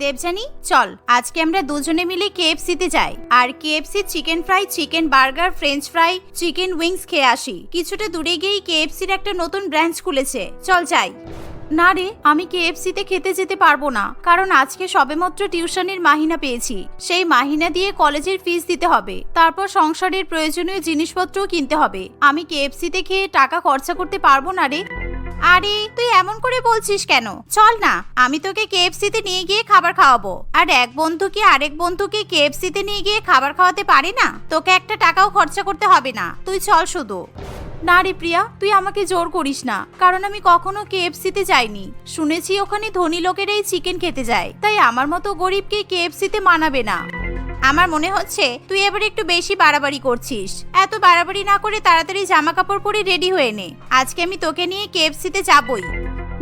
দেবজানি চল। আজকে আমরা দুজনে মিলে কেএফসিতে যাই। আর KFC chicken fry, chicken burger, french fry, chicken wings খেয়ে আসি। কিছুটা দূরে গিয়েই কেএফসির একটা নতুন ব্রাঞ্চ খুলেছে। চল যাই। না রে, আমি কেএফসিতে খেতে যেতে পারব না। কারণ আজকে সবেমাত্র টিউশনের মাহিনা পেয়েছি। সেই মাহিনা দিয়ে কলেজের ফিস দিতে হবে। তারপর সংসারের প্রয়োজনীয় জিনিসপত্রও কিনতে হবে। আমি কেএফসিতে খেয়ে টাকা খরচা করতে পারব না রে? আরে, তুই এমন করে বলছিস কেন? চল না, আমি তোকে কেএফসিতে নিয়ে গিয়ে খাবার খাওয়াবো। আর এক বন্ধু কি আরেক বন্ধুকে কেএফসিতে নিয়ে গিয়ে খাবার খাওয়াতে পারে না? তোকে একটা টাকাও খরচা করতে হবে না। তুই চল শুধু। না রে প্রিয়া, তুই আমাকে জোর করিস না। কারণ আমি কখনো কেএফসিতে যাইনি। শুনেছি ওখানে ধনী লোকেরাই চিকেন খেতে যায়। তাই আমার মতো গরিবকে কেএফসিতে মানাবে না। আমার মনে হচ্ছে তুই এবার একটু বেশি বাড়াবাড়ি করছিস। এত বাড়াবাড়ি না করে তাড়াতাড়ি জামা কাপড় পরে রেডি হয়ে নে। আজকে আমি তোকে নিয়ে কেএফসিতে যাবই।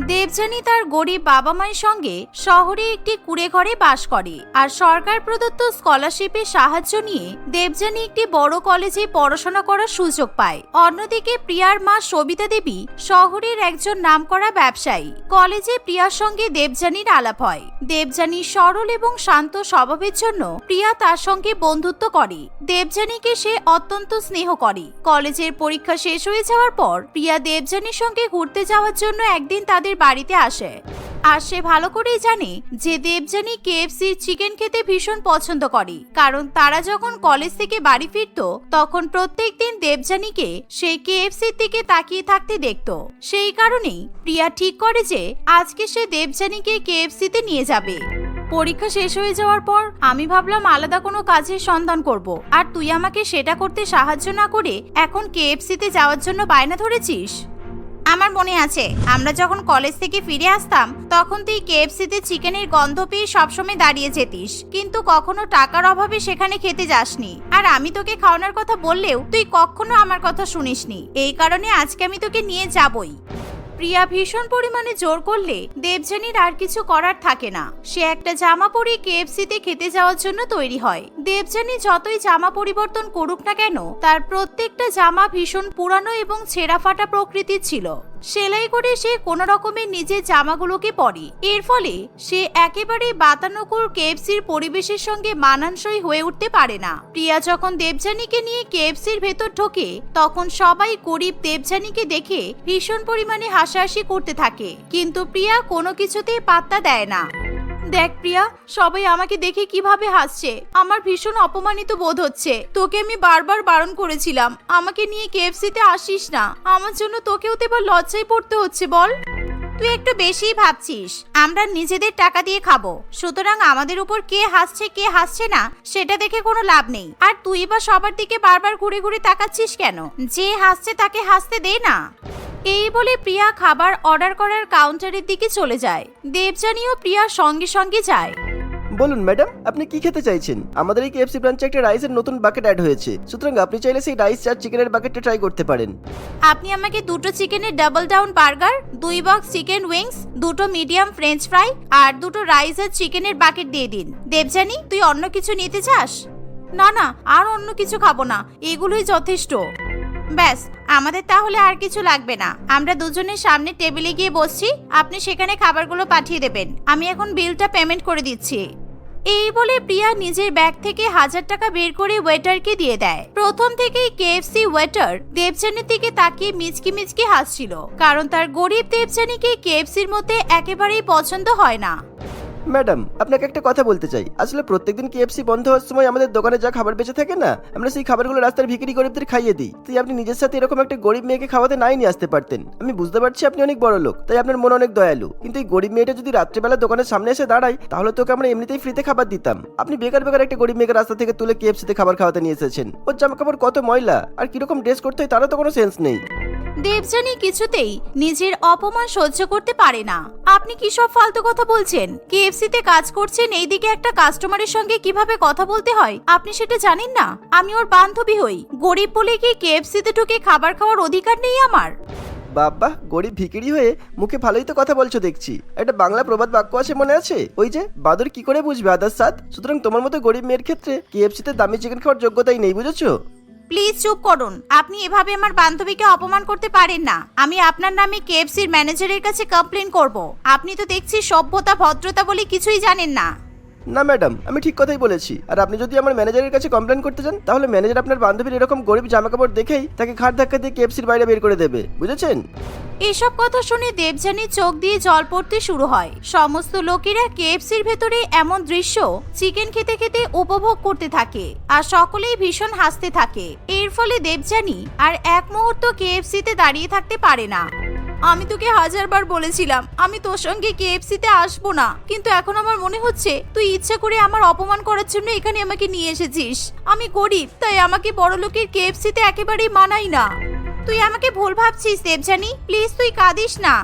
দেবযানী তার গরিব বাবা মায়ের সঙ্গে শহরে একটি কুড়ে ঘরে বাস করে আর সরকার প্রদত্ত স্কলারশিপের সাহায্য নিয়ে দেবযানী একটি বড় কলেজে পড়াশোনা করার সুযোগ পায়। অন্যদিকে প্রিয়ার মা সবিতা দেবী শহরের একজন নামকরা ব্যবসায়ী। কলেজে প্রিয়ার সঙ্গে দেবযানীর আলাপ হয়। দেবযানী সরল এবং শান্ত স্বভাবের জন্য প্রিয়া তার সঙ্গে বন্ধুত্ব করে। দেবযানীকে সে অত্যন্ত স্নেহ করে। কলেজের পরীক্ষা শেষ হয়ে যাওয়ার পর প্রিয়া দেবযানীর সঙ্গে ঘুরতে যাওয়ার জন্য একদিন তাদের বাড়িতে আসে। আর সে ভালো করেই জানে যে দেবযানী কেএফসির চিকেন খেতে ভীষণ পছন্দ করে। কারণ তারা যখন কলেজ থেকে বাড়ি ফিরতো, তখন প্রত্যেক দিন দেবযানীকে সেই কেএফসির দিকে তাকিয়ে থাকতে দেখত। সেই কারণেই প্রিয়া ঠিক করে যে আজকে সে দেবযানীকে কেএফসিতে নিয়ে যাবে। পরীক্ষা শেষ হয়ে যাওয়ার পর আমি ভাবলাম আলাদা কোনো কাজের সন্ধান করব। আর তুই আমাকে সেটা করতে সাহায্য না করে এখন কেএফসিতে যাওয়ার জন্য বায়না ধরেছিস? আমার মনে আছে, আমরা যখন কলেজ থেকে ফিরে আসতাম, তখন তুই কেএফসিতে চিকেনের গন্ধ পেয়ে সবসময় দাঁড়িয়ে যেতিস। কিন্তু কখনো টাকার অভাবে সেখানে খেতে যাসনি। আর আমি তোকে খাওয়ানোর কথা বললেও তুই কখনো আমার কথা শুনিসনি। এই কারণে আজকে আমি তোকে নিয়ে যাবই। প্রিয়া ভীষণ পরিমাণে জোর করলে দেবযানীর আর কিছু করার থাকে না। সে একটা জামা পরে কেএফসিতে খেতে যাওয়ার জন্য তৈরি হয়। দেবযানী যতই জামা পরিবর্তন করুক না কেন, তার প্রত্যেকটা জামা ভীষণ পুরানো এবং ছেঁড়া ফাটা প্রকৃতির ছিল। সেলাই করে সে কোনো রকমের নিজের জামাগুলোকে পরে। এর ফলে সে একেবারে বাতানুকুর কেএফসির পরিবেশের সঙ্গে মানানসই হয়ে উঠতে পারে না। প্রিয়া যখন দেবযানীকে নিয়ে কেএফসির ভেতর ঢোকে, তখন সবাই গরিব দেবযানীকে দেখে ভীষণ পরিমাণে হাসাহাসি করতে থাকে। কিন্তু প্রিয়া কোনো কিছুতেই পাত্তা দেয় না। দেখ প্রিয়া, সবাই আমাকে দেখে কীভাবে হাসছে। আমার ভীষণ অপমানিত বোধ হচ্ছে। তোকে আমি বারবার বারণ করেছিলাম। আমাকে নিয়ে কেএফসিতে আসিস না। আমার জন্য তোকেও তো এবার লজ্জায় পড়তে হচ্ছে, বল। তুই একটু বেশিই ভাবছিস। আমরা নিজেদের টাকা দিয়ে খাব। সুতরাং আমাদের উপর কে হাসছে কে হাসছে না, সেটা দেখে কোনো লাভ নেই। আর তুই বা সবার দিকে বারবার ঘুরে ঘুরে তাকাচ্ছিস কেন? যে হাসছে তাকে হাসতে দে না। এই বলে প্রিয়া খাবার অর্ডার করার কাউন্টারের দিকে চলে যায়। দেবযানী ও প্রিয়া সঙ্গে সঙ্গে যায়। বলুন ম্যাডাম আপনি কি খেতে চাইছেন? আমাদের এই কেএফসি ব্রাঞ্চে একটা রাইসের নতুন বাকেট অ্যাড হয়েছে। সুতরাং আপনি চাইলে সেই রাইস আর চিকেনের বাকেটটা ট্রাই করতে পারেন। আপনি আমাকে দুটো চিকেনের ডাবল ডাউন বার্গার দুই বক্স চিকেন উইংস দুটো মিডিয়াম ফ্রেঞ্চ ফ্রাই আর দুটো রাইস আর চিকেনের বাকেট দিয়ে দিন। দেবজানি তুই অন্য কিছু নিতে চাস? না না আর অন্য কিছু খাব না। এগুলোই যথেষ্ট। ব্যাস, আমাদের তাহলে আর কিছু লাগবে না। আমরা দুজনের সামনে টেবিলে গিয়ে বসছি, আপনি সেখানে খাবারগুলো পাঠিয়ে দেবেন। আমি এখন বিলটা পেমেন্ট করে দিচ্ছি। এই বলে প্রিয়া নিজের ব্যাগ থেকে হাজার টাকা বের করে ওয়েটারকে দিয়ে দেয়। প্রথম থেকেই কেএফসি ওয়েটার দেবযানীর দিকে তাকিয়ে মিচকি মিচকি হাসছিল, কারণ তার গরিব দেবযানীকে কেএফসির মধ্যে একেবারেই পছন্দ হয় না। ম্যাডাম, আপনাকে একটা কথা বলতে চাই। আসলে প্রত্যেকদিন কেএফসি বন্ধ হওয়ার সময় আমাদের দোকানে যা খাবার বেঁচে থাকে না, আমরা সেই খাবারগুলো রাস্তার ভিখারি গরিবদের খাইয়ে দিই। তাই আপনি নিজের সাথে এরকম একটা গরিব মেয়েকে খাওয়াতে নাই নিয়ে আসতে পারতেন। আমি বুঝতে পারছি আপনি অনেক বড় লোক, তাই আপনার মন অনেক দয়ালু। কিন্তু এই গরিব মেয়েটা যদি রাত্রেবেলা দোকানের সামনে এসে দাঁড়ায়, তাহলে তোকে আমরা এমনিতেই ফ্রিতে খাবার দিতাম। আপনি বেকার বেকার একটা গরিব মেয়েকে রাস্তা থেকে তুলে কেএফসিতে খাবার খাওয়াতে নিয়ে এসেছেন। ওর জামা কাপড় কত ময়লা, আর কীরকম ড্রেস করতে হয় তারও তো কোনো সেন্স নেই। দেবযানী কিছুতেই নিজের অপমান সহ্য করতে পারে না। আপনি কি সব ফালতু কথা বলছেন? কেএফসিতে কাজ করছেন, এইদিকে একটা কাস্টমারের সঙ্গে কীভাবে কথা বলতে হয়? আপনি সেটা জানেন না? আমি ওর বান্ধবী হই। গরিব বলে কি কেএফসিতে ঢুকে খাবার খাওয়ার অধিকার নেই আমার? বাবা, গরিব ভিকিরি হয়ে মুখে ভালোই তো কথা বলছো দেখছি। একটা বাংলা প্রবাদ বাক্য আছে মনে আছে? ওই যে, বাদর কি করে বুঝবে, আদার সাদ? সুতরাং তোমার মতো গরিব মেয়ের ক্ষেত্রে কেএফসিতে দামি চিকেন খাওয়ার যোগ্যতাই নেই, বুঝেছ? প্লিজ চুপ করুন। আপনি এভাবে আমার বান্ধবীকে অপমান করতে পারেন না। আমি আপনার নামে কেএফসির ম্যানেজারের কাছে কমপ্লেন করব। আপনি তো দেখছি সভ্যতা, ভদ্রতা বলে কিছুই জানেন না। না ম্যাডাম আমি ঠিক কথাই বলেছি। আর আপনি যদি আমার ম্যানেজারের কাছে কমপ্লেন করতে চান, তাহলে ম্যানেজার আপনার বান্ধবীর এরকম গরিব জামা কাপড় দেখেই তাকে ঘাট ধাক্কা দিয়ে কেএফসির বাইরে বের করে দেবে। বুঝেছেন? এসব কথা শুনে দেবযানী চোখ দিয়ে জল পড়তে শুরু হয়। সমস্ত লোকেরা কেএফসির ভেতরে এমন দৃশ্য চিকেন খেতে খেতে উপভোগ করতে থাকে আর সকলেই ভীষণ হাসতে থাকে। এর ফলে দেবযানী আর এক মুহূর্ত কেএফসিতে দাঁড়িয়ে থাকতে পারে না। আমি তোকে হাজারবার বলেছিলাম, আমি তোর সঙ্গে কেএফসিতে আসব না। কিন্তু এখন আমার মনে হচ্ছে, তুই ইচ্ছা করে আমার অপমান করার জন্য এখানে আমাকে নিয়ে এসেছিস। আমি গরিব, তাই আমাকে বড় লোকের কেএফসিতে একেবারেই মানাই না। তুই আমাকে ভুল ভাবছিস দেবজানি প্লিজ তুই কাঁদিস না।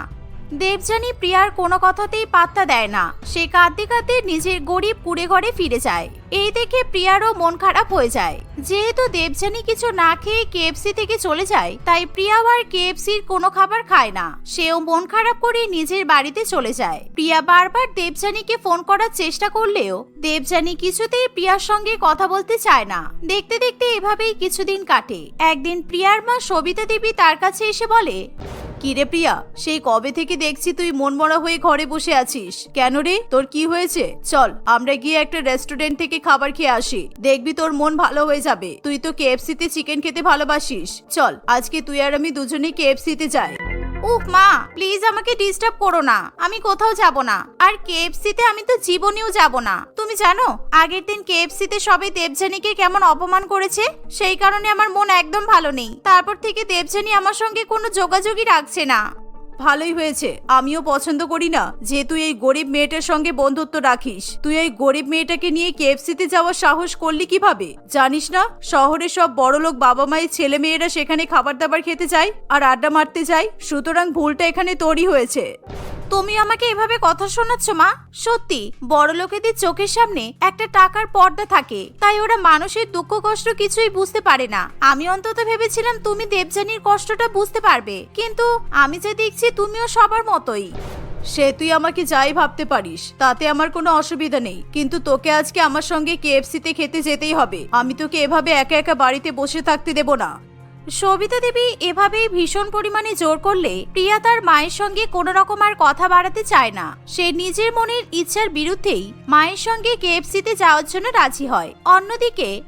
দেবজানি প্রিয়ার কোনো কথাতেই পাত্তা দেয় না। সে কাঁদতে কাঁদতে নিজের গরিব কুড়ে ঘরে ফিরে যায়। এই দেখে প্রিয়ারও মন খারাপ হয়ে যায়। যেহেতু দেবজানি কিছু না খেয়ে কেএফসি থেকে চলে যায়, তাই প্রিয়াও আর কেএফসির কোনো খাবার খায় না। সেও মন খারাপ করে নিজের বাড়িতে চলে যায়। প্রিয়া বারবার দেবজানিকে ফোন করার চেষ্টা করলেও দেবজানি কিছুতেই প্রিয়ার সঙ্গে কথা বলতে চায় না। দেখতে দেখতে এভাবেই কিছুদিন কাটে। একদিন প্রিয়ার মা সবিতা দেবী তার কাছে এসে বলে কিরে প্রিয়া? সেই কবে থেকে দেখছি তুই মনমরা হয়ে ঘরে বসে আছিস। কেন রে? তোর কি হয়েছে? চল, আমরা গিয়ে একটা রেস্টুরেন্ট থেকে খাবার খেয়ে আসি। দেখবি তোর মন ভালো হয়ে যাবে। তুই তো কেএফসিতে চিকেন খেতে ভালোবাসিস। চল, আজকে তুই আর আমি দুজনেই কেএফসিতে যাই। উফ, মা প্লিজ আমাকে ডিস্টার্ব করো না। আমি কোথাও যাব না। আর কেএফসিতে আমি তো জীবনেও যাব না। তুমি জানো, আগের দিন কেএফসিতে সবাই দেবজানীকে কেমন অপমান করেছে? সেই কারণে আমার মন একদম ভালো নেই। তারপর থেকে দেবজানী আমার সঙ্গে কোনো যোগাযোগই রাখছে না। ভালোই হয়েছে। আমিও পছন্দ করি না যে তুই এই গরিব মেয়েটার সঙ্গে বন্ধুত্ব রাখিস। তুই এই গরিব মেয়েটাকে নিয়ে কেএফসিতে যাওয়ার সাহস করলি কীভাবে? জানিস না শহরে সব বড়লোক বাবা মায়ের ছেলে মেয়েরা সেখানে খাবার দাবার খেতে যায় আর আড্ডা মারতে যায়। সুতরাং ভুলটা এখানে তৈরি হয়েছে। তুমি আমাকে এভাবে কথা শোনাচ্ছ, মা? সত্যি, বড় লোকেদের চোখের সামনে একটা টাকার পর্দা থাকে। তাই ওরা মানুষের দুঃখ, কষ্ট কিছুই বুঝতে পারে না। আমি অন্তত ভেবেছিলাম তুমি দেবযানীর কষ্টটা বুঝতে পারবে। কিন্তু আমি যে দেখছি তুমিও সবার মতোই। সে তুই আমাকে যাই ভাবতে পারিস, তাতে আমার কোনো অসুবিধা নেই। কিন্তু তোকে আজকে আমার সঙ্গে কেএফসিতে খেতে যেতেই হবে। আমি তোকে এভাবে একা একা বাড়িতে বসে থাকতে দেব না। সবিতা দেবী এভাবেই ভীষণ পরিমাণে জোর করলে প্রিয়া তার মায়ের সঙ্গে কোনো রকম আর কথা বাড়াতে চায় না। সে নিজের মনের ইচ্ছার বিরুদ্ধেই মায়ের সঙ্গে কেএফসিতে যাওয়ার জন্য রাজি হয়। অন্যদিকে,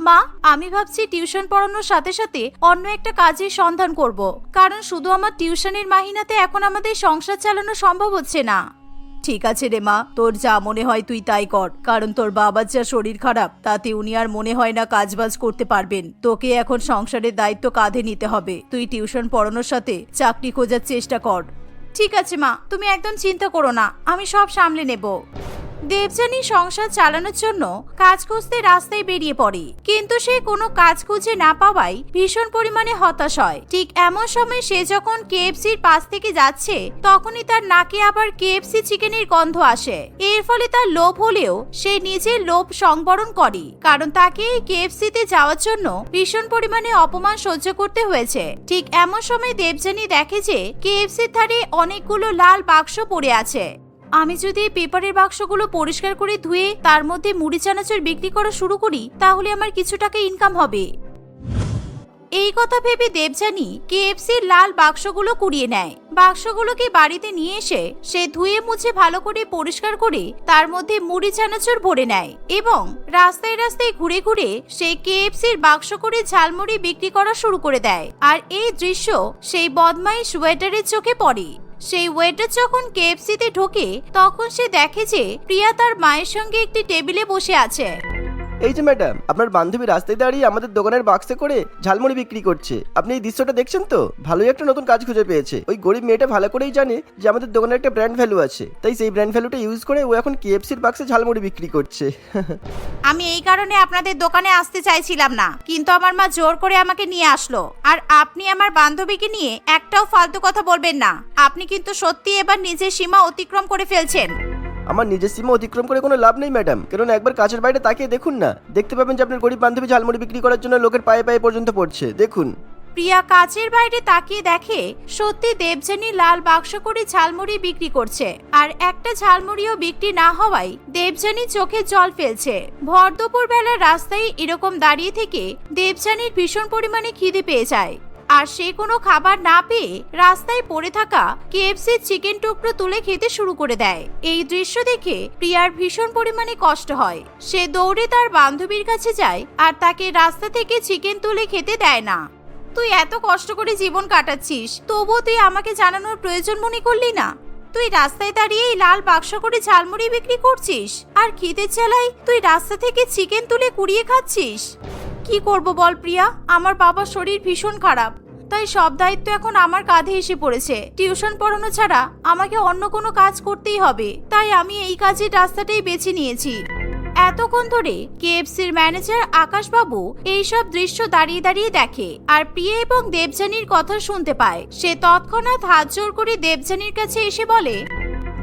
মা, আমি ভাবছি টিউশন পড়ানোর সাথে সাথে অন্য একটা কাজের সন্ধান করব। কারণ শুধু আমার টিউশনের মাহিনাতে এখন আমাদের সংসার চালানো সম্ভব হচ্ছে না। ঠিক আছে রে মা, তোর যা মনে হয় তুই তাই কর, কারণ তোর বাবার যা শরীর খারাপ, তাতে উনি আর মনে হয় না কাজ বাজ করতে পারবেন। তোকে এখন সংসারের দায়িত্ব কাঁধে নিতে হবে। তুই টিউশন পড়ানোর সাথে চাকরি খোঁজার চেষ্টা কর। ঠিক আছে মা, তুমি একদম চিন্তা করো না, আমি সব সামলে নেব। দেবযানী সংসার চালানোর জন্য কাজ খুঁজতে রাস্তায় বেরিয়ে পড়ে। কিন্তু সে কোনো কাজ খুঁজে না পাওয়ায় ভীষণ পরিমাণে হতাশ হয়। ঠিক এমন সময় সে যখন কেএফসির পাশ থেকে যাচ্ছে, তখনই তার নাকে আবার কেএফসি চিকেনের গন্ধ আসে। এর ফলে তার লোভ হলেও সে নিজের লোভ সংবরণ করে, কারণ তাকে এই কেএফসিতে যাওয়ার জন্য ভীষণ পরিমাণে অপমান সহ্য করতে হয়েছে। ঠিক এমন সময় দেবযানী দেখে যে কেএফসির ধারে অনেকগুলো লাল বাক্স পড়ে আছে। আমি যদি এই পেপারের বাক্সগুলো পরিষ্কার করে ধুয়ে তার মধ্যে মুড়ি চানাচুর বিক্রি করা শুরু করি, তাহলে আমার কিছু টাকা ইনকাম হবে। এই কথা ভেবে দেবযানী কেএফসির লাল বাক্সগুলো কুড়িয়ে নেয়। বাক্সগুলোকে বাড়িতে নিয়ে এসে সে ধুয়ে মুছে ভালো করে পরিষ্কার করে তার মধ্যে মুড়ি চানাচুর ভরে নেয় এবং রাস্তায় রাস্তায় ঘুরে ঘুরে সে কেএফসির বাক্স করে ঝালমুড়ি বিক্রি করা শুরু করে দেয়। আর এই দৃশ্য সেই বদমাইশ ওয়েটারের চোখে পড়ে। সেই ওয়েটার যখন কেএফসিতে ঢোকে, তখন সে দেখে যে প্রিয়া তার মায়ের সঙ্গে একটি টেবিলে বসে আছে। এই যে ম্যাডাম, আপনার বান্ধবী রাস্তায় দাঁড়িয়ে আমাদের দোকানের বাক্সে করে ঝালমুড়ি বিক্রি করছে। আপনি এই দৃশ্যটা দেখছেন তো? ভালোই একটা নতুন কাজ খুঁজে পেয়েছে। ওই গরিব মেয়েটা ভালো করেই জানে যে আমাদের দোকানের একটা ব্র্যান্ড ভ্যালু আছে। তাই সেই ব্র্যান্ড ভ্যালুটা ইউজ করে ও এখন কেএফসির বাক্সে ঝালমুড়ি বিক্রি করছে। আমি এই কারণে আপনাদের দোকানে আসতে চাইছিলাম না, কিন্তু আমার মা জোর করে আমাকে নিয়ে আসলো। আর আপনি আমার বান্ধবীকে নিয়ে একটাও ফালতু কথা বলবেন না। আপনি কিন্তু সত্যি এবার নিজের সীমা অতিক্রম করে ফেলছেন। আমার নিজের সীমা অতিক্রম করে কোনো লাভ নেই, ম্যাডাম। কারণ একবার কাছের বাইরে তাকিয়ে দেখুন না। দেখতে পাবেন যে আপনার গরিব বান্ধবী ঝালমুড়ি বিক্রি করার জন্য লোকের পায়ে পায়ে পর্যন্ত পড়ছে। দেখুন। প্রিয়া কাচের বাইরে তাকিয়ে দেখে, সত্যি দেবযানী লাল বাক্স করে ঝালমুড়ি বিক্রি করছে। আর একটা ঝালমুড়িও বিক্রি না হওয়ায় দেবযানী চোখে জল ফেলছে। ভর দুপুর বেলা রাস্তায় এরকম দাঁড়িয়ে থেকে দেবযানীর ভীষণ পরিমাণে খিদে পেয়ে যায়। আর সে কোনো খাবার না পেয়ে রাস্তায় পড়ে থাকা কেএফসি চিকেন টুকরো তুলে খেতে শুরু করে দেয়। এই দৃশ্য দেখে প্রিয়ার ভীষণ পরিমাণে কষ্ট হয়। সে দৌড়ে তার বান্ধবীর কাছে যায় আর তাকে রাস্তা থেকে চিকেন তুলে খেতে দেয় না। তুই এত কষ্ট করে জীবন কাটাচ্ছিস, তবুও তুই আমাকে জানানোর প্রয়োজন মনে করলি না? তুই রাস্তায় দাঁড়িয়ে এই লাল বাক্স করে ঝালমুড়ি বিক্রি করছিস? আর খিদে চালাই তুই রাস্তা থেকে চিকেন তুলে কুড়িয়ে খাচ্ছিস? কি করব বল প্রিয়া? আমার বাবার শরীর ভীষণ খারাপ। তাই সব দায়িত্ব এখন আমার কাঁধে এসে পড়েছে। টিউশন পড়ানো ছাড়া আমাকে অন্য কোনো কাজ করতেই হবে। তাই আমি এই কাজের রাস্তাটাই বেছে নিয়েছি। এতক্ষণ ধরে কেএফসির ম্যানেজার আকাশবাবু এইসব দৃশ্য দাঁড়িয়ে দাঁড়িয়ে দেখে আর প্রিয়া এবং দেবযানীর কথা শুনতে পায়। সে তৎক্ষণাৎ হাত জোর করে দেবযানীর কাছে এসে বলে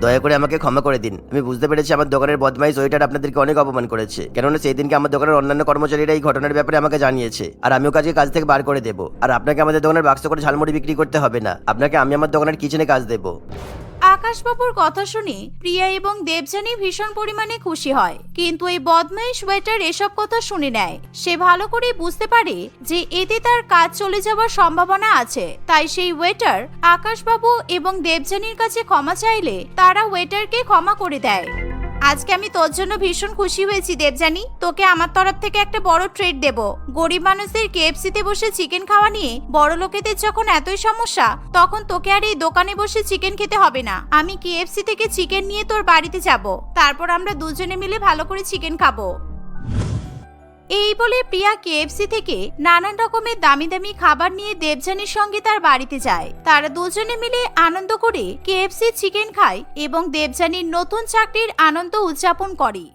দয়া করে আমাকে ক্ষমা করে দিন। আমি বুঝতে পেরেছি আমার দোকানের বদমাইশ ওইটার আপনাদেরকে অনেক অপমান করেছে। কেননা সেই দিনকে আমার দোকানের অন্যান্য কর্মচারীরা এই ঘটনার ব্যাপারে আমাকে জানিয়েছে। আর আমিও কাজে কাজ থেকে বার করে দেবো। আর আপনাকে আমাদের দোকানের বাক্স করে ঝালমুড়ি বিক্রি করতে হবে না। আপনাকে আমি আমার দোকানের কিচেনে কাজ দেবো। আকাশবাবুর কথা শুনে প্রিয়া এবং দেবযানী ভীষণ পরিমাণে খুশি হয়। কিন্তু এই বদমাই সোয়েটার এসব কথা শুনে নেয়। সে ভালো করে বুঝতে পারে যে এতে তার কাজ চলে যাওয়ার সম্ভাবনা আছে। তাই সেই ওয়েটার আকাশবাবু এবং দেবযানীর কাছে ক্ষমা চাইলে তারা ওয়েটারকে ক্ষমা করে দেয়। আজকে আমি তোর জন্য ভীষণ খুশি হয়েছি দেবজানি তোকে আমার তরফ থেকে একটা বড় ট্রেড দেব। গরিব মানুষদের কেএফসিতে বসে চিকেন খাওয়া নিয়ে বড় লোকেদের যখন এতই সমস্যা, তখন তোকে আর এই দোকানে বসে চিকেন খেতে হবে না। আমি কেএফসি থেকে চিকেন নিয়ে তোর বাড়িতে যাব। তারপর আমরা দুজনে মিলে ভালো করে চিকেন খাব। এই বলে প্রিয়া কেএফসি থেকে নানান রকমের দামি দামি খাবার নিয়ে দেবযানীর সঙ্গে তার বাড়িতে যায়। তারা দুজনে মিলে আনন্দ করে কেএফসি চিকেন খায় এবং দেবযানীর নতুন চাকরির আনন্দ উদযাপন করে।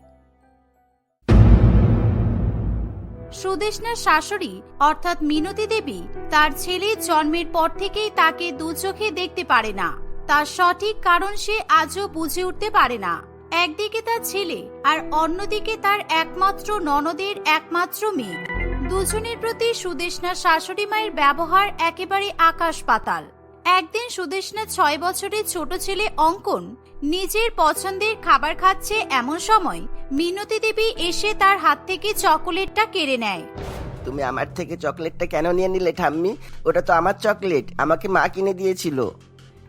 সুদেশনার শাশুড়ি, অর্থাৎ মিনতি দেবী, তার ছেলে জন্মের পর থেকেই তাকে দু চোখে দেখতে পারে না। তার সঠিক কারণ সে আজও বুঝে উঠতে পারে না। একদিকে তার ছেলে আর অন্যদিকে তার একমাত্র ননদের একমাত্র মেয়ে। দুজনের প্রতি সুদেশনার শাশুড়ি মায়ের ব্যবহার একেবারে আকাশ পাতাল। একদিন সুদেশনা ছয় বছরের ছোট ছেলে অঙ্কন নিজের পছন্দের খাবার খাচ্ছে এমন সময় মিনতি দেবী এসে তার হাত থেকে চকোলেটটা কেড়ে নেয়। তুমি আমার থেকে চকলেটটা কেন নিয়ে নিলে ঠাম্মি? ওটা তো আমার চকলেট, আমাকে মা কিনে দিয়েছিল।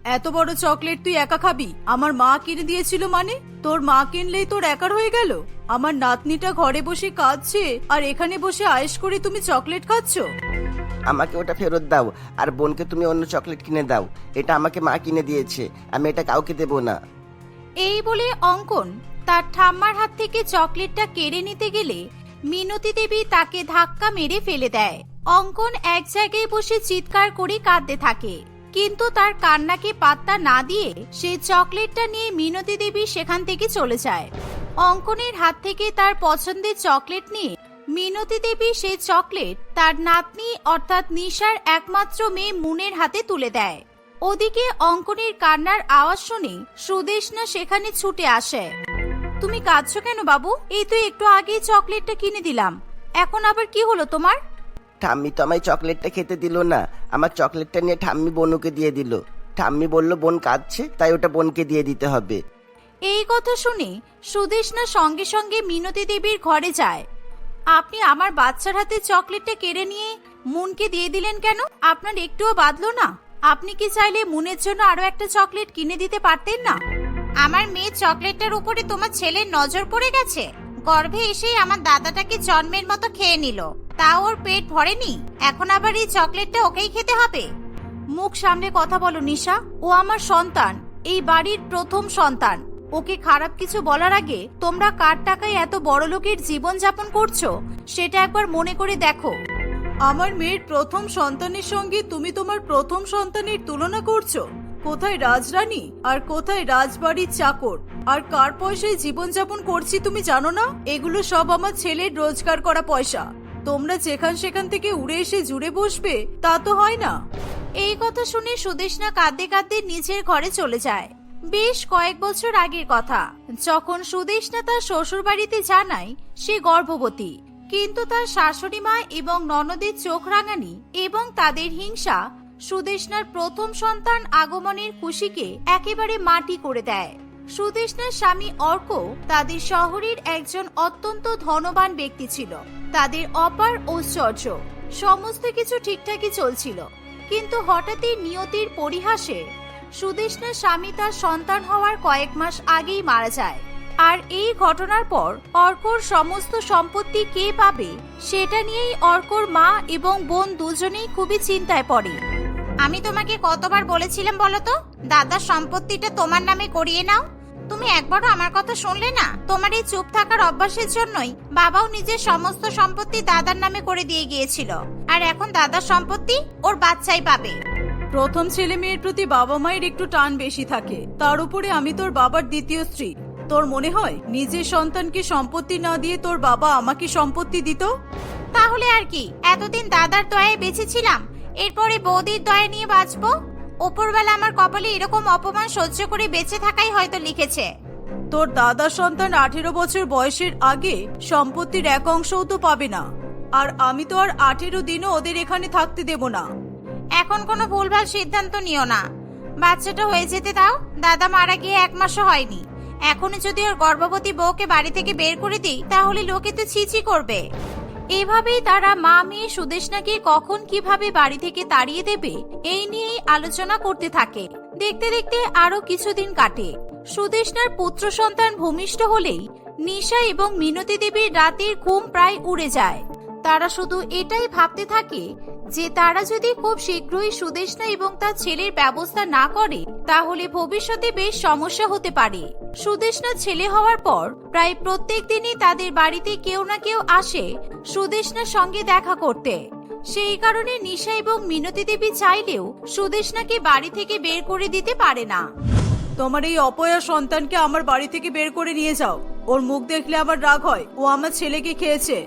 এত বড় চকলেট তুই একা খাবি? আমার মা কিনে দিয়েছিল মানে? তোর মা কিনলেই তোর একার হয়ে গেল? আমার নাতনিটা ঘরে বসে কাঁদছে আর এখানে বসে আয়েস করে তুমি চকলেট খাচ্ছ। আমাকে ওটা ফেরত দাও আর বোনকে তুমি অন্য চকলেট কিনে দাও। এটা আমাকে মা কিনে দিয়েছে আমি এটা কাউকে দেবো না। এই বলে অঙ্কন তার ঠাম্মার হাত থেকে চকলেটটা কেড়ে নিতে গেলে মিনতি দেবী তাকে ধাক্কা মেরে ফেলে দেয়। অঙ্কন এক জায়গায় বসে চিৎকার করে কাঁদতে থাকে। কিন্তু তার কান্নাকে পাত্তা না দিয়ে সে চকলেটটা নিয়ে মিনতি দেবী সেখান থেকে চলে যায়। অঙ্কনের হাত থেকে তার পছন্দের চকলেট নিয়ে মিনতি দেবী সেই চকলেট তার নাতনি অর্থাৎ নিশার একমাত্র মেয়ে মুনের হাতে তুলে দেয়। ওদিকে অঙ্কনের কান্নার আওয়াজ শুনে সুদেশনা সেখানে ছুটে আসে। তুমি কাঁদছো কেন বাবু? এই তো একটু আগেই চকলেটটা কিনে দিলাম। এখন আবার কি হলো তোমার? ঠাম্মি তো আমায় চকলেটটা খেতে দিল না। আমার চকলেটটা নিয়ে ঠাম্মি বনুকে দিয়ে দিল। ঠাম্মি বলল, বোন কাঁদছে, তাই ওটা বোনকে দিয়ে দিতে হবে। এই কথা শুনে সুদেশনা সঙ্গে সঙ্গে মিনতি দেবীর ঘরে যায়। আপনি আমার বাচ্চার হাতে চকলেটটা কেড়ে নিয়ে মুনকে দিয়ে দিলেন কেন? আপনার একটুও বাদলো না। আপনি কি চাইলে মুনের জন্য আরও একটা চকলেট কিনে দিতে পারতেন না? আমার মেয়ে চকলেটটার উপরে তোমার ছেলের নজর পড়ে গেছে। গর্ভে এসেই আমার দাদাটাকে জন্মের মতো খেয়ে নিল। তা ওর পেট ভরেনি? এখন আবার এই চকলেটটা ওকেই খেতে হবে? মুখ সামনে কথা বলো, নিশা। ও আমার সন্তান, এই বাড়ির প্রথম সন্তান। ওকে খারাপ কিছু বলার আগে তোমরা কার টাকায় এত বড় লোকের জীবন যাপন করছ? সেটা একবার মনে করে দেখো। আমার মেয়ের প্রথম সন্তানের সঙ্গে তুমি তোমার প্রথম সন্তানের তুলনা করছ? কোথায় রাজরানী আর কোথায় রাজবাড়ির চাকর? আর কার পয়সায় জীবনযাপন করছি তুমি জানো না? এগুলো সব আমার ছেলের রোজগার করা পয়সা। তোমরা যেখান সেখান থেকে উড়ে এসে জুড়ে বসবে, তা তো হয় না। এই কথা শুনে সুদেশনা কাঁদতে কাঁদতে নিজের ঘরে চলে যায়। বেশ কয়েক বছর আগের কথা। যখন সুদেশনা তার শ্বশুর বাড়িতে জানায়, সে গর্ভবতী। কিন্তু তার শাশুড়ি মা এবং ননদের চোখ রাঙানি এবং তাদের হিংসা সুদেশনার প্রথম সন্তান আগমনের খুশিকে একেবারে মাটি করে দেয়। সুদেশনার স্বামী অর্ক তাদের শহরের একজন অত্যন্ত ধনবান ব্যক্তি ছিল। তাদের অপার ঐশ্বর্য, সমস্ত কিছু ঠিকঠাকই চলছিল। কিন্তু হঠাৎই নিয়তির পরিহাসে সুদেষ্ণার স্বামী তার সন্তান হওয়ার কয়েক মাস আগেই মারা যায়। আর এই ঘটনার পর অর্কর সমস্ত সম্পত্তি কে পাবে সেটা নিয়েই অর্কর মা এবং বোন দুজনেই খুবই চিন্তায় পড়ে। আমি তোমাকে কতবার বলেছিলাম বলো তো? দাদার সম্পত্তিটা তোমার নামে করিয়ে নাও। তুমি একবারও আমার কথা শুনলে না? তোমার এই চুপ থাকার অভ্যাসের জন্যই বাবাও নিজের সমস্ত সম্পত্তি দাদার নামে করে দিয়ে গিয়েছিল। আর এখন দাদার সম্পত্তি ওর বাচ্চাই পাবে। প্রথম ছেলে মেয়ের প্রতি বাবা মায়ের একটু টান বেশি থাকে। তার উপরে আমি তোর বাবার দ্বিতীয় স্ত্রী। তোর মনে হয় নিজের সন্তানকে সম্পত্তি না দিয়ে তোর বাবা আমাকে সম্পত্তি দিত? তাহলে আর কি? এতদিন দাদার দয়ায় বেঁচেছিলাম এরপরে বৌদির দয়া নিয়ে বাঁচবো? ওপরবেলা আমার কপালে এরকম অপমান সহ্য করে বেঁচে থাকাই হয়তো লিখেছে। তোর দাদার সন্তান আঠেরো বছর বয়সের আগে সম্পত্তির এক অংশও তো পাবে না। আর আমি তো আর আঠেরো দিনও ওদের এখানে থাকতে দেব না। এখন কোনো ভুলভাল সিদ্ধান্ত নিও না। বাচ্চাটা হয়ে যেতে দাও দাদা মারা গিয়ে এক মাসও হয়নি। এখনই যদি ওর গর্ভবতী বউকে বাড়ি থেকে বের করে দিই তাহলে লোকে তো ছিচি করবে। এভাবেই তারা মা, মেয়ে সুদেশনাকে কখন কীভাবে বাড়ি থেকে তাড়িয়ে দেবে, এই নিয়েই আলোচনা করতে থাকে। দেখতে দেখতে আরও কিছুদিন কাটে। সুদেশনার পুত্র সন্তান ভূমিষ্ঠ হলেই নিশা এবং মিনতি দেবীর রাতের ঘুম প্রায় উড়ে যায়। তারা শুধু এটাই ভাবতে থাকে যে তারা যদি খুব শীঘ্রই সুদেশনা এবং তার ছেলের ব্যবস্থা না করে, তাহলে ভবিষ্যতে বেশ সমস্যা হতে পারে। সুদেশনা ছেলে হওয়ার পর প্রায় প্রত্যেক দিনই তাদের বাড়িতে কেউ না কেউ আসে সুদেশনার সঙ্গে দেখা করতে। সেই কারণে নিশা এবং মিনতি দেবী চাইলেও সুদেশনাকে বাড়ি থেকে বের করে দিতে পারে না। তোমার এই অপয়া সন্তানকে আমার বাড়ি থেকে বের করে নিয়ে যাও। ওর মুখ দেখলে আমার রাগ হয়। ও আমার ছেলেকে খেয়েছে।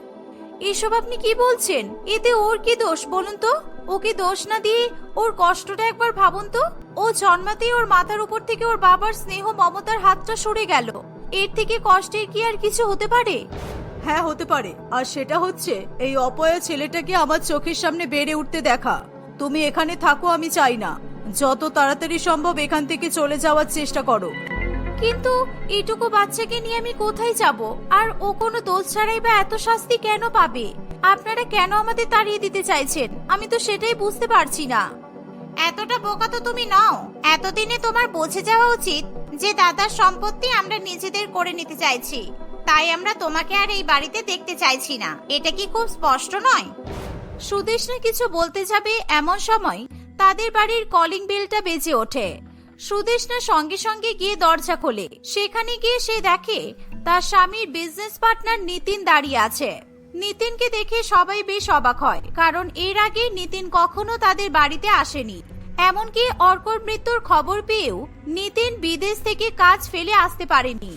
এসব আপনি কি বলছেন? এতে ওর কি দোষ বলুন তো? ওকে দোষ না দিয়ে ওর কষ্টটা একবার ভাবুন তো। ও জন্মাতেই ওর মাথার উপর থেকে ওর বাবার স্নেহ মমতার হাতটা সরে গেল। এর থেকে কষ্টের কি আর কিছু হতে পারে? হ্যাঁ হতে পারে। আর সেটা হচ্ছে, এই অপয়া ছেলেটাকে আমার চোখের সামনে বেড়ে উঠতে দেখা। তুমি এখানে থাকো, আমি চাই না। যত তাড়াতাড়ি সম্ভব এখান থেকে চলে যাওয়ার চেষ্টা করো। কিন্তু এইটুকু বাচ্চাকে নিয়ে আমি কোথায় যাব? আর ও কোনো দোষ ছাড়াই বা এত শাস্তি কেন পাবে? আপনারা কেন আমাদের তাড়িয়ে দিতে চাইছেন? আমি তো সেটাই বুঝতে পারছি না। এতটা বোকা তো তুমি নাও। এতদিনে তোমার বুঝে যাওয়া উচিত যে দাদার সম্পত্তি আমরা নিজেদের করে নিতে চাইছি। তাই আমরা তোমাকে আর এই বাড়িতে দেখতে চাইছি না। এটা কি খুব স্পষ্ট নয়? সুদেশনা কিছু বলতে যাবে এমন সময় তাদের বাড়ির কলিং বেলটা বেজে ওঠে। সুদেশনা সঙ্গে সঙ্গে গিয়ে দরজা খোলে। সেখানে গিয়ে সে দেখে তার স্বামীর বিজনেস পার্টনার নিতিন দাঁড়িয়ে আছে। নিতিনকে দেখে সবাই বেশ অবাক হয়, কারণ এর আগে নিতিন কখনো তাদের বাড়িতে আসেনি। এমনকি অর্কর মৃত্যুর খবর পেয়েও নিতিন বিদেশ থেকে কাজ ফেলে আসতে পারেনি।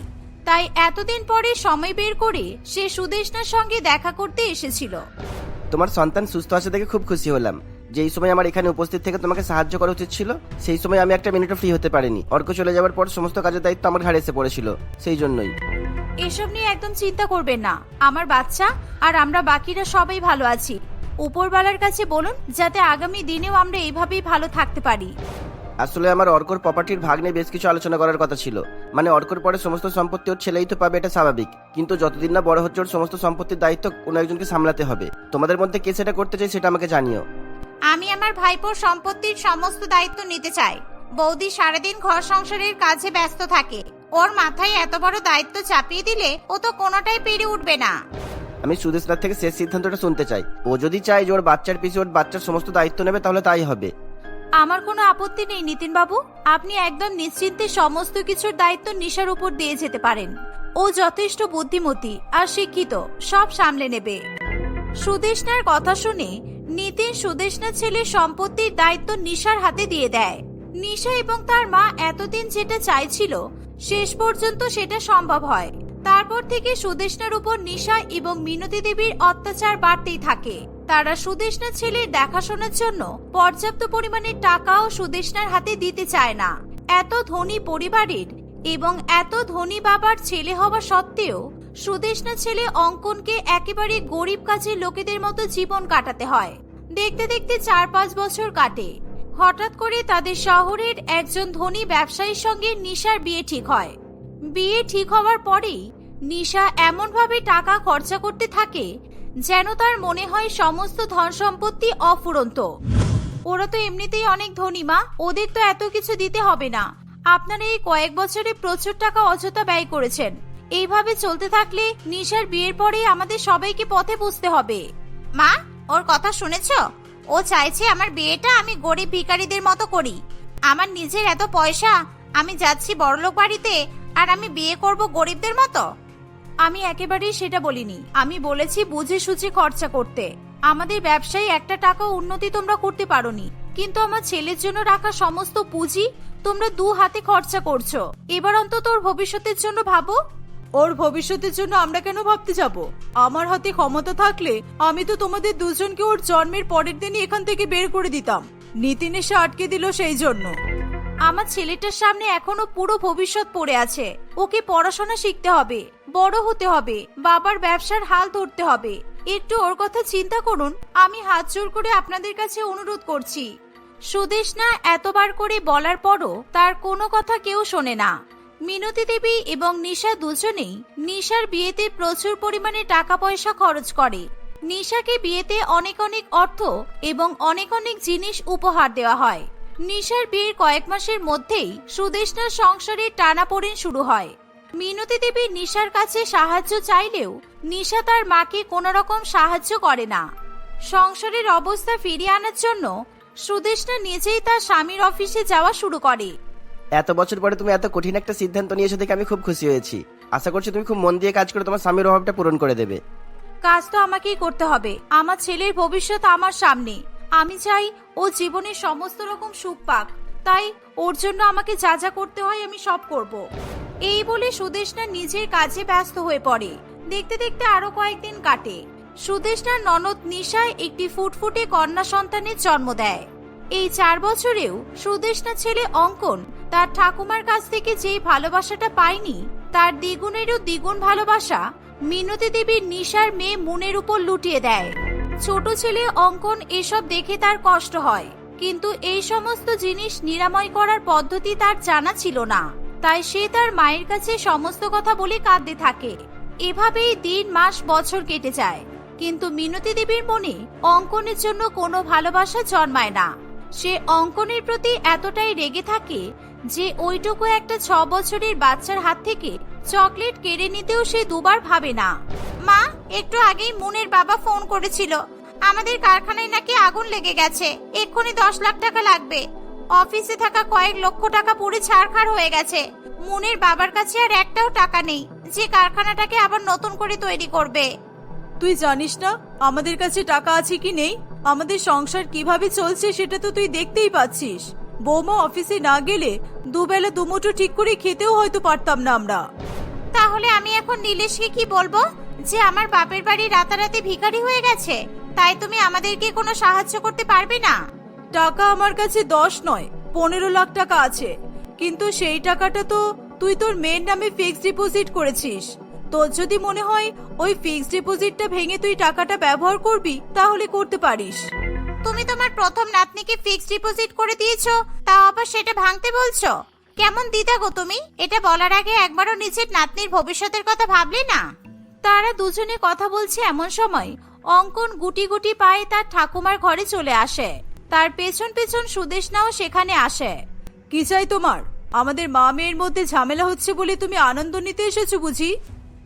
তাই এতদিন পরে সময় বের করে সে সুদেশনার সঙ্গে দেখা করতে এসেছিল। তোমার সন্তান সুস্থ আছে দেখে খুব খুশি হলাম। যেই সময় আমার এখানে উপস্থিত থেকে তোমাকে সাহায্য করা উচিত ছিল সেই সময় আমি একটা মিনিটও ফ্রি হতে পারিনি। অর্ক চলে যাওয়ার পর সমস্ত কাজের দায়িত্ব আমার ঘাড়ে এসে পড়েছিল সেই জন্যই। এসব নিয়ে একদম চিন্তা করবেন না। আমার বাচ্চা আর আমরা বাকিরা সবাই ভালো আছি। উপরওয়ালার কাছে বলুন যাতে আগামী দিনেও আমরা এইভাবেই ভালো থাকতে পারি। আসলে আমার অর্কর প্রপার্টির ভাগ নিয়ে বেশ কিছু আলোচনা করার কথা ছিল। মানে অর্কর পরে সমস্ত সম্পত্তি ওর ছেলেই তো পাবে এটা স্বাভাবিক। কিন্তু যতদিন না বড় হচ্ছে ওর সমস্ত সম্পত্তির দায়িত্ব কোনো একজনকে সামলাতে হবে। তোমাদের মধ্যে কে সেটা করতে চাই সেটা আমাকে জানিও। আমি আমার ভাইপোর সম্পত্তির সমস্ত দায়িত্ব নিতে চাই। বৌদি সারাদিন ঘর সংসারের কাজে ব্যস্ত থাকে। ওর মাথায় এত বড় দায়িত্ব চাপিয়ে দিলে ও তো কোনোটাই পেরে উঠবে না। আমি সুদেশনাথ থেকে শেষ সিদ্ধান্তটা শুনতে চাই। ও যদি চায় যে ওর বাচ্চার পিছিয়ে ওর বাচ্চার সমস্ত দায়িত্ব নেবে তাহলে তাই হবে। আমার কোনো আপত্তি নেই নিতিন বাবু আপনি একদম নিশ্চিন্তে সমস্ত কিছুর দায়িত্ব নিশার উপর দিয়ে যেতে পারেন। ও যথেষ্ট বুদ্ধিমতী আর শিক্ষিত সব সামলে নেবে। সুদেশনার কথা শুনে নিতিন সুদেশনা ছেলের সম্পত্তির দায়িত্ব নিশার হাতে দিয়ে দেয়। নিশা এবং তার মা এতদিন যেটা চাইছিল, শেষ পর্যন্ত সেটা সম্ভব হয়। তারপর থেকে সুদেশনার উপর নিশা এবং মিনতি দেবীর অত্যাচার বাড়তেই থাকে। তারা সুদেশনা ছেলের দেখাশোনার জন্য পর্যাপ্ত পরিমাণে টাকাও সুদেশনার হাতে দিতে চায় না। এত ধনী পরিবারের এবং এত ধনী বাবার ছেলে হওয়া সত্ত্বেও সুদেশনা ছেলে অঙ্কনকে একেবারে গরিব কাজের লোকেদের মতো জীবন কাটাতে হয়। দেখতে দেখতে চার পাঁচ বছর কাটে। হঠাৎ করে তাদের শহরের একজন ধনী ব্যবসায়ীর সঙ্গে নিশার বিয়ে ঠিক হয়। বিয়ে ঠিক হওয়ার পরেই নিশা এমনভাবে টাকা খরচা করতে থাকে যেন তার মনে হয় সমস্ত ধন সম্পত্তি অফুরন্ত। ওরা তো এমনিতেই অনেক ধনী মা, ওদের তো এত কিছু দিতে হবে না। আপনারা এই কয়েক বছরে প্রচুর টাকা অযথা ব্যয় করেছেন। এইভাবে চলতে থাকলে নিশার বিয়ের পরে আমাদের সবাইকে পথে বুঝতে হবে। মা ওর কথা শুনেছ? ও চাইছে আমার বিয়েটা আমি গরিব ভিখারিদের মতো করি। আমার নিজের এত পয়সা, আমি যাচ্ছি বড়লোক বাড়িতে আর আমি বিয়ে করব গরিবদের মতো? আমি একেবারেই সেটা বলিনি। আমি বলেছি বুঝে সুঝে খরচা করতে। আমাদের ব্যবসায় একটা টাকা উন্নতি তোমরা করতে পারোনি। কিন্তু আমার ছেলের জন্য রাখা সমস্ত পুঁজি তোমরা দু হাতে খরচা করছ। এবার অন্তত ওর ভবিষ্যতের জন্য ভাবো। ওর ভবিষ্যতের জন্য আমরা কেন ভাবতে যাব? আমার হাতে ক্ষমতা থাকলে আমি তো তোমাদের দুজনকে ওর জন্মের পরের দিনই এখান থেকে বের করে দিতাম। নীতিন এসে আটকে দিল সেই জন্য। আমার ছেলেটার সামনে এখনও পুরো ভবিষ্যৎ পড়ে আছে। ওকে পড়াশোনা শিখতে হবে, বড় হতে হবে, বাবার ব্যবসার হাল ধরতে হবে। একটু ওর কথা চিন্তা করুন, আমি হাত জোর করে আপনাদের কাছে অনুরোধ করছি। সুদেশ না এতবার করে বলার পরও তার কোনো কথা কেউ শোনে না। মিনতি দেবী এবং নিশা দুজনেই নিশার বিয়েতে প্রচুর পরিমাণে টাকা পয়সা খরচ করে। নিশাকে বিয়েতে অনেক অনেক অর্থ এবং অনেক অনেক জিনিস উপহার দেওয়া হয়। নিশার বিয়ের কয়েক মাসের মধ্যেই সুদেশনার সংসারে টানাপোড়েন শুরু হয়। মিনতি দেবী নিশার কাছে সাহায্য চাইলেও নিশা তার মাকে কোনো রকম সাহায্য করে না। সংসারের অবস্থা ফিরিয়ে আনার জন্য সুদেশনা নিজেই তার স্বামীর অফিসে যাওয়া শুরু করে। এত বছর পরে তুমি এত কঠিন একটা সিদ্ধান্ত নিয়েছো দেখে আমি খুব খুশি হয়েছি। আশা করছি তুমি খুব মন দিয়ে কাজ করে তোমার স্বামীর অভাবটা পূরণ করে দেবে। কাজ তো আমাকেই করতে হবে। আমার ছেলের ভবিষ্যৎ আমার সামনে। আমি চাই ও জীবনের সমস্ত রকম সুখ পাক। তাই ওর জন্য আমাকে যা যা করতে হয় আমি সব করব। এই বলে সুদেশনা নিজের কাজে ব্যস্ত হয়ে পড়ে। দেখতে দেখতে আরও কয়েকদিন কাটে। সুদেশনার ননদ নিশায় একটি ফুটফুটে কন্যা সন্তানের জন্ম দেয়। এই চার বছরেও সুদেশনা ছেলে অঙ্কন তার ঠাকুমার কাছ থেকে যেই ভালোবাসাটা পায়নি তার দ্বিগুণেরও দ্বিগুণ ভালোবাসা মিনতি দেবীর নিশার মেয়ে মনের উপর লুটিয়ে দেয়। ছোট ছেলে অঙ্কন এসব দেখে তার কষ্ট হয়, কিন্তু এই সমস্ত জিনিস নিরাময় করার পদ্ধতি তার জানা ছিল না। তাই সে তার মায়ের কাছে সমস্ত কথা বলে কাঁদতে থাকে। এভাবেই দিন, মাস, বছর কেটে যায়, কিন্তু মিনতি দেবীর মনে অঙ্কনের জন্য কোনো ভালোবাসা জন্মায় না। সে অঙ্কনের প্রতি এতটাই রেগে থাকে যে ওইটুকু একটা ছ বছরের বাচ্চার হাত থেকে চকলেট কেড়ে নিতেও সে দুবার ভাবে না। মা, একটু আগেই মুনের বাবা ফোন করেছিল। আমাদের কারখানায় নাকি আগুন লেগে গেছে। এক্ষুনি দশ লাখ টাকা লাগবে। অফিসে থাকা কয়েক লক্ষ টাকা পুরো ছাড়খাড় হয়ে গেছে। মুনের বাবার কাছে আর একটাও টাকা নেই। যে কারখানাটাকে আবার নতুন করে তৈরি করবে। তুই জানিস না আমাদের কাছে টাকা আছে কি নেই? আমাদের সংসার কীভাবে চলছে সেটা তো তুই দেখতেই পাচ্ছিস। বৌমা অফিসে না গেলে দুবেলা দুমুঠো ঠিক করে খেতেও হয়তো পারতাম না আমরা। তাহলে আমি এখন নীলেশকে কি বলব? যে আমার বাপের বাড়ি রাতারাতি ভিখারি হয়ে গেছে তাই তুমি আমাদেরকে কোনো সাহায্য করতে পারবে না? টাকা আমার কাছে দশ নয় পনেরো লাখ টাকা আছে। কিন্তু সেই টাকাটা তো তুই তোর মেয়ের নামে ফিক্সড ডিপোজিট করেছিস। তোর যদি মনে হয় ওই ফিক্সড ডিপোজিটটা ভেঙে তুই টাকাটা ব্যবহার করবি তাহলে করতে পারিস। তুমি তোমার প্রথম নাতনিকে ফিক্সড ডিপোজিট করে দিয়েছ, তাও আবার সেটা ভাঙতে বলছো? কেমন দিদা গো তুমি? এটা বলার আগে একবারও নিজের নাতনির ভবিষ্যতের কথা ভাবলে না? তারা দুজনে কথা বলছে এমন সময়, অঙ্কন গুটি গুটি পায়ে তার ঠাকুমার ঘরে চলে আসে। তার পেছন পেছন সুদেশনাও সেখানে আসে। কি চাই তোমার? আমাদের মা মেয়ের মধ্যে ঝামেলা হচ্ছে বলে তুমি আনন্দ নিতে এসেছ বুঝি?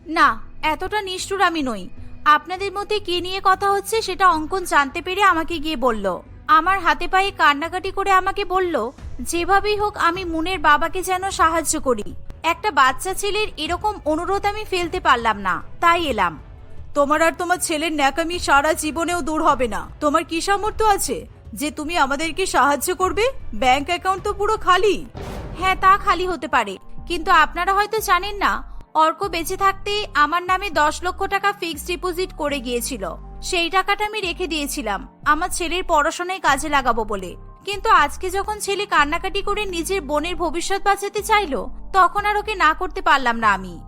না, এতটা নিষ্ঠুর আমি নই। আপনাদের মধ্যে কি নিয়ে কথা হচ্ছে সেটা অঙ্কন জানতে পেরে আমাকে গিয়ে বলল। আমার হাতে পায়ে কান্নাকাটি করে আমাকে বলল যেভাবেই হোক আমি মুনের বাবাকে যেন সাহায্য করি। একটা বাচ্চা ছেলের এরকম অনুরোধ আমি ফেলতে পারলাম না তাই এলাম। তোমার আর তোমার ছেলের ন্যাকামি সারা জীবনেও দূর হবে না। তোমার কি সামর্থ্য আছে যে তুমি আমাদেরকে সাহায্য করবে? ব্যাংক অ্যাকাউন্ট তো পুরো খালি। হ্যাঁ তা খালি হতে পারে। কিন্তু আপনারা হয়তো জানেন না অর্ক বেঁচে থাকতে আমার নামে দশ লক্ষ টাকা ফিক্সড ডিপোজিট করে গিয়েছিল। সেই টাকাটা আমি রেখে দিয়েছিলাম। আমার ছেলের পড়াশোনায় কাজে লাগাবো বলে। কিন্তু আজকে যখন ছেলে কান্নাকাটি করে নিজের বোনের ভবিষ্যৎ বাঁচাতে চাইলো, তখন আর ওকে না করতে পারলাম না আমি।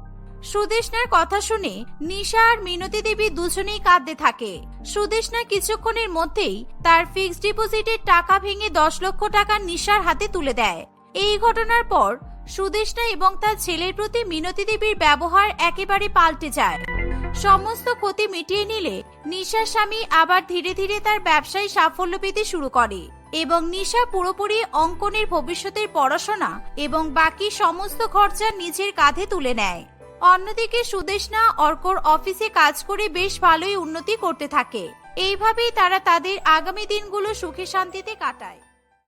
সুদেশনার কথা শুনে নিশা আর মিনতি দেবী দুজনেই কাঁদতে থাকে। সুদেশনা কিছুক্ষণের মধ্যেই তার ফিক্সড ডিপোজিটের টাকা ভেঙে দশ লক্ষ টাকা নিশার হাতে তুলে দেয়। এই ঘটনার পর সুদেশনা এবং তার ছেলের প্রতি মিনতি দেবীর ব্যবহার একেবারে পাল্টে যায়। সমস্ত ক্ষতি মিটিয়ে নিলে নিশার স্বামী আবার ধীরে ধীরে তার ব্যবসায় সাফল্য পেতে শুরু করে এবং নিশা পুরোপুরি অঙ্কনের ভবিষ্যতের পড়াশোনা এবং বাকি সমস্ত খরচা নিজের কাঁধে তুলে নেয়। অন্যদিকে সুদেশনা অর্কর অফিসে কাজ করে বেশ ভালোই উন্নতি করতে থাকে। এইভাবেই তারা তাদের আগামী দিনগুলো সুখে শান্তিতে কাটায়।